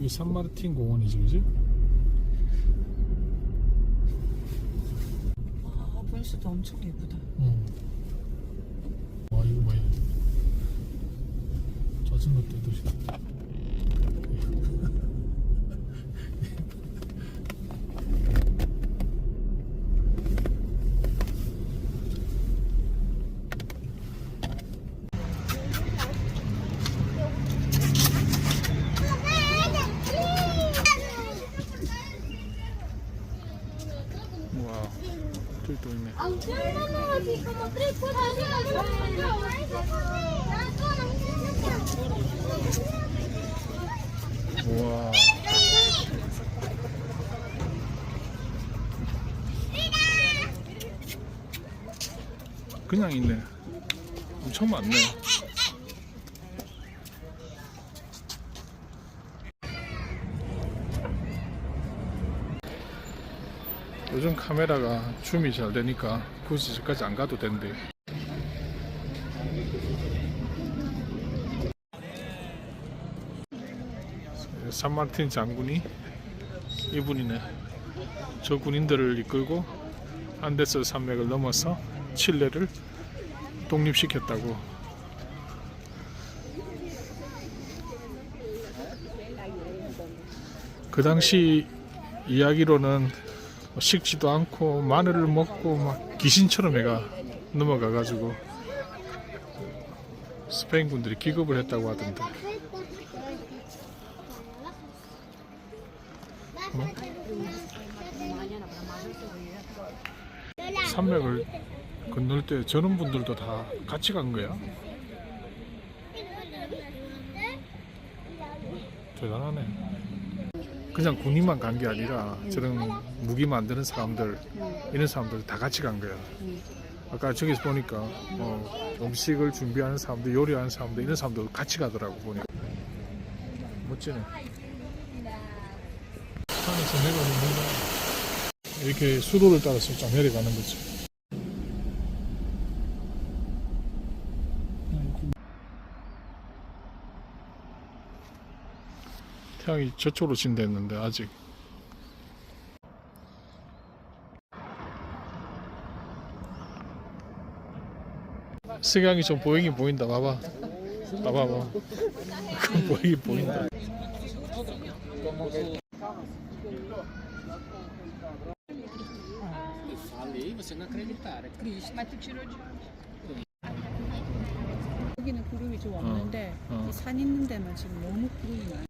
이게 산마르틴 공원이지, 그지? 아, 분수도 엄청 예쁘다. 응. 와, 이거 뭐야? 자전거 떼듯이. 와, 저기 또 있네. Aunque no, así cuatro, 우와. 그냥 있네. 엄청 많네. 요즘 카메라가 줌이 잘 되니까 굳이 저까지 안 가도 된대. 산마르틴 장군이 이분이네. 저 군인들을 이끌고 안데스 산맥을 넘어서 칠레를 독립시켰다고. 그 당시 이야기로는 식지도 않고 마늘을 먹고 막 귀신처럼 애가 넘어가가지고 스페인 군들이 기급을 했다고 하던데. 산맥을 건널 때 저런 분들도 다 같이 간 거야? 대단하네. 그냥 군인만 간 게 아니라 저런 무기 만드는 사람들 이런 사람들 다 같이 간 거야. 아까 저기서 보니까 어, 음식을 준비하는 사람들, 요리하는 사람들 이런 사람들 같이 가더라고 보니까 멋지네. 산에서 내려오는 이렇게 수로를 따라서 쫙 내려가는 거지. 태양이 저쪽으로 진댔는데 아직 석양이 좀 보이긴 보인다 봐봐 봐봐 봐봐 그건 보이긴 보인다? 여기는 구름이 좀 없는데 어. 이산 있는 데만 지금 너무 구름이 많아.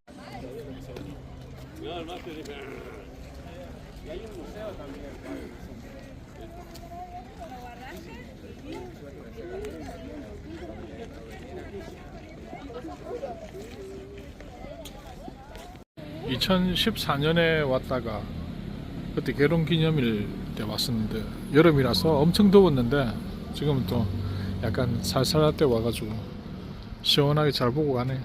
이 2014년에 왔다가 그때 결혼 기념일 때 왔었는데 여름이라서 엄청 더웠는데 지금은 또 약간 살살할 때 와가지고 시원하게 잘 보고 가네.